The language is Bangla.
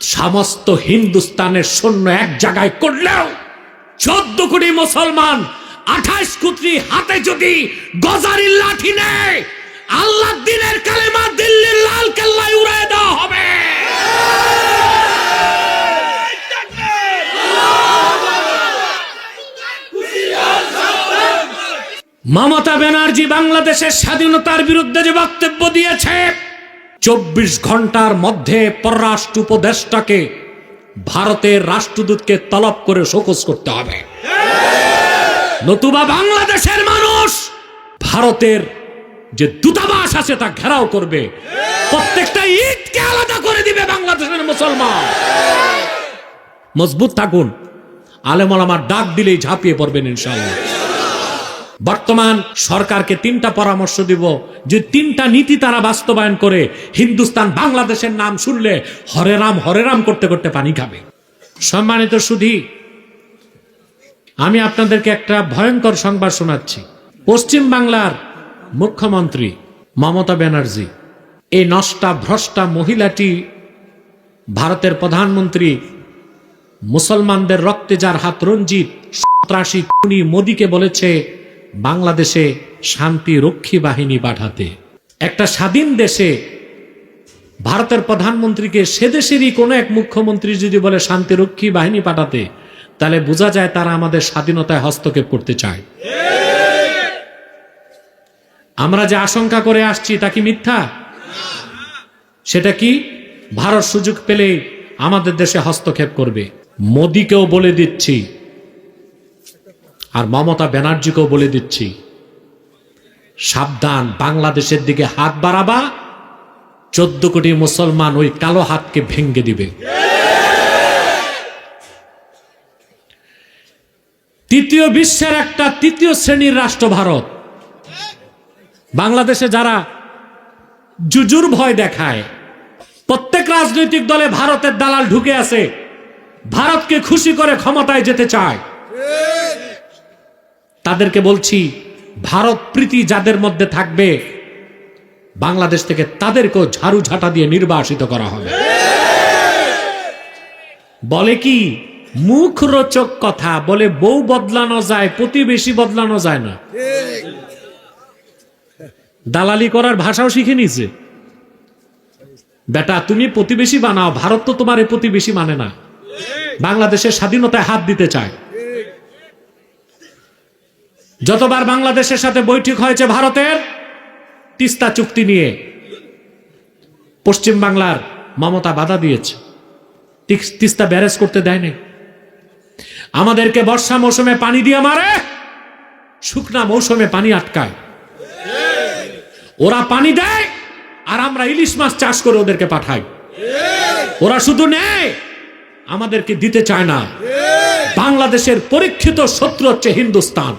সমস্ত হিন্দুস্তানের সৈন্য এক জায়গায় করলেও চোদ্দ কোটি মুসলমান আঠাশ কুত্রি হাতে যদি গজারির লাঠি নেয় আল্লাহ দিনের কালেমা দিল্লির লাল কেল্লায় উড়ায় দেওয়া হবে। মমতা ব্যানার্জি বাংলাদেশের স্বাধীনতার বিরুদ্ধে যে বক্তব্য দিয়েছে চব্বিশ ঘণ্টার মধ্যে পররাষ্ট্র উপদেষ্টাকে ভারতের রাষ্ট্রদূতকে তলব করে শোকজ করতে হবে। নতুবা বাংলাদেশের মানুষ ভারতের যে দূতাবাস আছে তা ঘেরাও করবে। প্রত্যেকটা ঈদকে আলাদা করে দিবে বাংলাদেশের মুসলমান। মজবুত থাকুন। আলেমল আমার ডাক দিলেই ঝাঁপিয়ে পড়বেন ইনশাল্লাহ বর্তমান সরকারকে তিনটা পরামর্শ দিব যে তিনটা নীতি তারা বাস্তবায়ন করে হিন্দুস্তান বাংলাদেশের নাম শুনলে হরে রাম হরে রাম করতে করতে পানি খাবে। সম্মানিত সুধী, আমি আপনাদেরকে একটা ভয়ঙ্কর সংবাদ শোনাচ্ছি। পশ্চিম বাংলার মুখ্যমন্ত্রী মমতা ব্যানার্জি, এই নষ্টা ভ্রষ্টা মহিলাটি ভারতের প্রধানমন্ত্রী মুসলমানদের রক্তে যার হাত রঞ্জিত, সন্ত্রাসী খুনি মোদীকে বলেছে বাংলাদেশে শান্তি রক্ষী বাহিনী পাঠাতে। একটা স্বাধীন দেশে ভারতের প্রধানমন্ত্রীকে সে দেশেরই কোনো এক মুখ্যমন্ত্রী যদি বলে শান্তিরক্ষী বাহিনী পাঠাতে, তাহলে বোঝা যায় তারা আমাদের স্বাধীনতায় হস্তক্ষেপ করতে চায়। আমরা যে আশঙ্কা করে আসছি, তা কি মিথ্যা? সেটা কি? ভারত সুযোগ পেলে আমাদের দেশে হস্তক্ষেপ করবে। মোদীকেও বলে দিচ্ছি আর মমতা ব্যানার্জিকেও বলে দিচ্ছি, সাবধান, বাংলাদেশের দিকে হাত বাড়াবা, চোদ্দ কোটি মুসলমান ওই কালো হাতকে ভেঙ্গে দিবে। তৃতীয় বিশ্বের একটা তৃতীয় শ্রেণির রাষ্ট্র ভারত। বাংলাদেশে যারা জুজুর ভয় দেখায়, প্রত্যেক রাজনৈতিক দলে ভারতের দালাল ঢুকে আছে, ভারতকে খুশি করে ক্ষমতায় যেতে চায়। তাদেরকে বলছি, ভারত প্রীতি যাদের মধ্যে থাকবে, বাংলাদেশ থেকে তাদেরকেও ঝাড়ু ঝাঁটা দিয়ে নির্বাসিত করা হবে। বলে কি মুখ রোচক কথা, বলে বউ বদলানো যায়, প্রতিবেশী বদলানো যায় না। দালালি করার ভাষাও শিখে নিছে বেটা, তুমি প্রতিবেশী বানাও, ভারত তো তোমার প্রতিবেশী মানে না। বাংলাদেশের স্বাধীনতায় হাত দিতে চায়। যতবার বাংলাদেশের সাথে বৈঠক হয়েছে ভারতের, তিস্তা চুক্তি নিয়ে পশ্চিম বাংলার মমতা বাধা দিয়েছে। তিস্তা ব্যারেজ করতে দেয়নি। আমাদেরকে বর্ষা মৌসুমে পানি দিয়ে মারে, শুকনা মৌসুমে পানি আটকায়। ওরা পানি দেয়, আর আমরা ইলিশ মাছ চাষ করে ওদেরকে পাঠাই। ওরা শুধু নেয়, আমাদেরকে দিতে চায় না। বাংলাদেশের পরীক্ষিত শত্রু হচ্ছে হিন্দুস্তান।